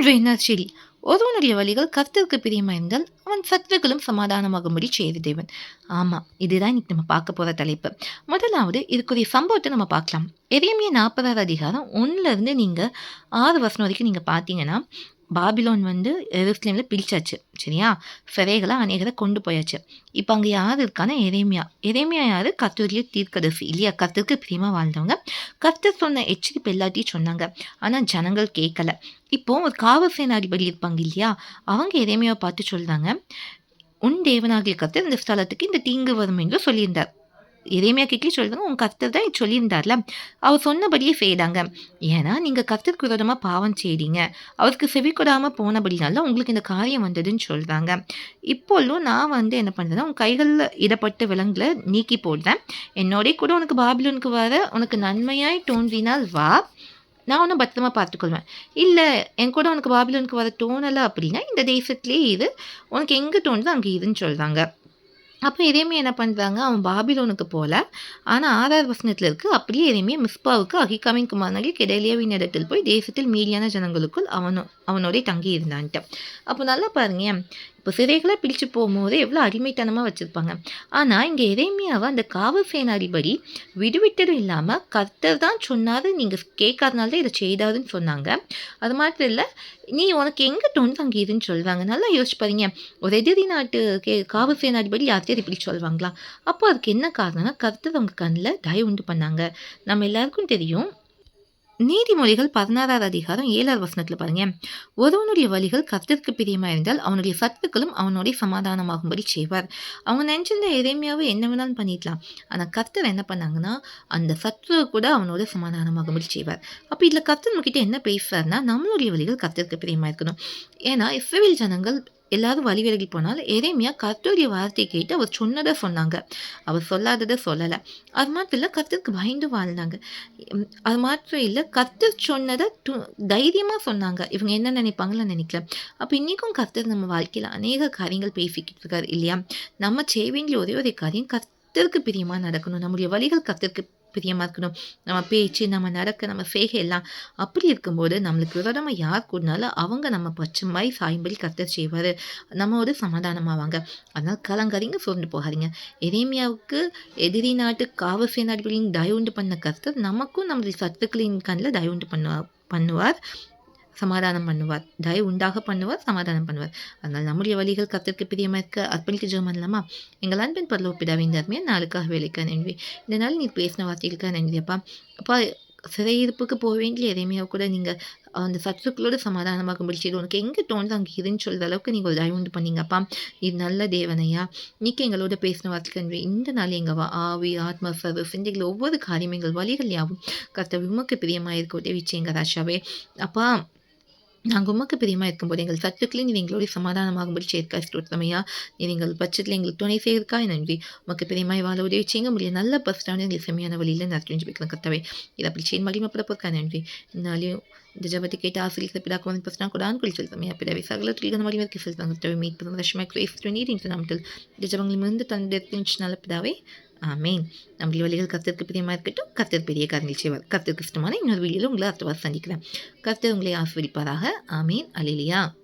மூன்று ஒருவனுடைய வழிகள் கருத்திற்கு பிரியமா இருந்தால் அவன் சத்துருக்களும் சமாதானமாகும்படி செய்து தேவன். ஆமாம் இதுதான் இன்னைக்கு நம்ம பார்க்க போகிற தலைப்பு. முதலாவது இதுக்குரிய சம்பவத்தை நம்ம பார்க்கலாம். எதையுமே நாற்பதாவது அதிகாரம் ஒன்றுலேருந்து நீங்கள் ஆறு வருஷம் வரைக்கும் நீங்கள் பார்த்தீங்கன்னா பாபிலோன் வந்து எருஸ்லேமில் பிரிச்சாச்சு சரியா? சிறைகளை அநேகரை கொண்டு போயாச்சு. இப்போ அங்கே யார் இருக்கானா எரேமியா. எரேமியா யார்? கத்தூரிய தீர்க்கதரிசி. இல்லையா? கத்திற்கு பிரியமாக வாழ்ந்தவங்க. கத்தர் சொன்ன எச்சரிப்பு எல்லாத்தையும் சொன்னாங்க. ஆனால் ஜனங்கள் கேட்கல. இப்போது ஒரு காவல் சேனாதிபதி இருப்பாங்க இல்லையா? அவங்க எரேமியாவை பார்த்து சொல்கிறாங்க உன் தேவனாகிய கத்தர் இந்த ஸ்தலத்துக்கு இந்த தீங்கு வரும் என்று சொல்லியிருந்தார். எதையுமே கிட்லி சொல்லுவாங்க உங்கள் கர்த்தர் தான் சொல்லியிருந்தார்ல. அவர் சொன்னபடியே செய்தாங்க. ஏன்னா நீங்கள் கர்த்தருக்கு விரோதமாக பாவம் செய்றீங்க. அவருக்கு செவி கொடாமல் போனபடினால உங்களுக்கு இந்த காரியம் வந்ததுன்னு சொல்கிறாங்க இப்பொழுதும் நான் வந்து என்ன பண்ணுறேன்னா உன் கைகளில் இடப்பட்ட விலங்குகளை நீக்கி போடுறேன். என்னோடய கூட உனக்கு பாபிலோனுக்கு வர உனக்கு நன்மையாய் தோன்றினால் வா. நான் ஒன்றும் பத்திரமா பார்த்துக்கொள்வேன். இல்லை என் கூட உனக்கு பாபிலோனுக்கு வர தோணலை அப்படின்னா இந்த தேசத்துலேயே இது உனக்கு எங்கே தோணுதோ அங்கே இதுன்னு சொல்கிறாங்க அப்போ எதையுமே என்ன பண்ணுறாங்க அவன் பாபிலோனுக்கு போகல ஆனால் ஆறாவது வசனத்தில் இருக்குது அப்படியே எதையுமே மிஸ்பாவுக்கு அகிகாமின் குமாரனகில் கெடலியாவின் இடத்தில் போய் தேசத்தில் மீதியான ஜனங்களுக்குள் அவனோ அவனோடய தங்கி இருந்தான்ட்டு அப்போ நல்லா பாருங்க இப்போ சிறைகளை பிடிச்சு போகும்போது எவ்வளோ அடிமைத்தனமாக வச்சுருப்பாங்க. ஆனால் இங்கே எரேமியாவை அந்த காவல் சேனாதிபதி விடுவிட்டதும் இல்லாமல் கர்த்தர் தான் சொன்னார் நீங்கள் கேட்காதனால தான் இதை செய்தாருன்னு சொன்னாங்க. அது மாதிரி இல்லை நீ உனக்கு எங்கே தொண்டு அங்கே இதுன்னு சொல்கிறாங்க நல்லா யோசிச்சு பாருங்க. ஒரு எதிரி நாட்டு கே காவல் சேனாதிபதி யார்த்தையும் இப்படி சொல்லுவாங்களா அப்போ அதுக்கு என்ன காரணம்னா கர்த்தர் அவங்க கண்ணில் தயவு உண்டு பண்ணாங்க. நம்ம எல்லாருக்கும் தெரியும் நீதிமொழிகள் பதினாறாவது அதிகாரம் ஏழாவது வசனத்தில் பாருங்க. ஒருவனுடைய வழிகள் கர்த்தருக்கு பிரியமாக இருந்தால் அவனுடைய சத்துக்களும் அவனுடைய சமாதானமாகும்படி செய்வார். அவங்க நினச்சிருந்த எதைமையாவே என்ன வேணாலும் பண்ணிடலாம். ஆனால் கர்த்தர் என்ன பண்ணாங்கன்னா அந்த சத்துவை கூட அவனோட சமாதானமாகும்படி செய்வார். அப்போ இதில் கர்த்தர் நம்மக்கிட்ட என்ன பேசுறாருன்னா நம்மளுடைய வழிகள் கர்த்தருக்கு பிரியமாக இருக்கணும். ஏன்னா இஸ்ரேல் ஜனங்கள் எல்லாரும் வழி விலகி போனாலும் எரேமியா கர்த்தருடைய வார்த்தை கேட்டு அவர் சொன்னதை சொன்னாங்க. அவர் சொல்லாததை சொல்லலை. அது மாத்திரம் இல்லை கர்த்தருக்கு பயந்து வாழ்ந்தாங்க. அது மாத்திரம் இல்லை கர்த்தர் சொன்னதை து தைரியமாக சொன்னாங்க. இவங்க என்ன நினைப்பாங்கன்னு நினைக்கல. அப்போ இன்றைக்கும் கர்த்தர் நம்ம வாழ்க்கையில் அநேக காரியங்கள் பேசிக்கிட்டு இருக்காரு இல்லையா? நம்ம செய்ய வேண்டிய ஒரே ஒரு காரியம் கர்த்தருக்கு பிரியமாக நடக்கணும். நம்முடைய வழிகள் கர்த்தருக்கு பிரியமாக இருக்கணும். நம்ம பேச்சு நம்ம நடக்க நம்ம செய்கை எல்லாம் அப்படி இருக்கும்போது நம்மளுக்கு விரோதமாக யார் கூடினாலும் அவங்க நம்ம பச்சை சாயும்படி கர்த்தர் செய்வார். நம்ம ஒரு சமாதானமாவாங்க. அதனால் கலங்கறிங்க சோர்ந்து போகாதீங்க. எரேமியாவுக்கு எதிரி நாட்டு காவல் சேனாதிபதியின் தயவுண்டு பண்ண கர்த்தர் நமக்கும் நம்மளுடைய சத்துக்களின் கண்ணில் தயவுண்டு பண்ணுவா பண்ணுவார். சமாதானம் பண்ணுவார். தயவு உண்டாக பண்ணுவார் சமாதானம் பண்ணுவார். அதனால் நம்முடைய வழிகள் கத்திற்கு பிரியமாக இருக்க அர்ப்பணிக்க ஜெபம் பண்ணலாமா எங்கள் அன்பின் பரலோ பிடாவின் தர்மையை நாளுக்காக வேலைக்கா நன்றி. இந்த நாள் நீ பேசின வார்த்தைகளுக்காக நன்றி அப்பா. அப்பா சிறையிருப்புக்கு போக வேண்டிய எதையுமே கூட நீங்கள் அந்த சத்துக்களோட சமாதானமாக முடிச்சது உனக்கு எங்கே தோணுது அங்கே இதுன்னு சொல்கிற அளவுக்கு நீங்கள் ஒரு உண்டு பண்ணீங்கப்பா இது நல்ல தேவனையா? நீக்கு எங்களோட பேசின வார்த்தைக்கு இந்த நாள் எங்கள் வா ஆவி ஆத்மா சர்வ சிந்தைகள் ஒவ்வொரு காரியம் எங்கள் வழிகள் யாவும் கர்த்த விமக்கு பிரியமாக இருக்க உதவி செய்யுங்க ராஷாவே அப்பா நாங்கள் உமக்கு பிரியமாக இருக்கும்போது எங்கள் சத்துக்களை நீ எங்களோட சமாதானமாகும்படி சேர்க்கா ஸ்தோத்திரமையா நீ எங்கள் பட்சத்தில் எங்களுக்கு துணை செய்திருக்கா நன்றி. உமக்கு பிரியமாய் வாழ உதவி செய்யுங்க. முடியும் நல்ல பஸ்டான எங்களுக்கு செம்மையான வழியில் நான் தெரிஞ்சு வைக்கிறேன் கத்தவை இதை அப்படி செய்ய மகிமப்பட போக்கா நன்றி. இந்நாளையும் இந்த ஜபத்தை கேட்டு ஆசிரியர் பிதாக்கு வந்து பஸ்டான் கூட ஆண்குள் செலுத்தமையா பிறவை சகல துளிகன மகிமக்கு செலுத்தாங்க மீட் பண்ணும் ரஷ்மா கிரேஸ் நீரின் நாமத்தில் இந்த ஜபங்களிலிருந்து தன்னுடைய நல்ல பிதாவை ஆமேன். நம்மளுடைய வழிகள் கத்திற்கு பிரியமாக இருக்கட்டும். கத்தர் பெரிய காரணங்கள் செய்வார். கத்திற்கு இஷ்டமான இன்னொரு வீடியோவில் உங்களை அடுத்த வாரம் சந்திக்கிறேன். கத்தர் உங்களை ஆஸ்வதிப்பாராக ஆமீன். அலிலியா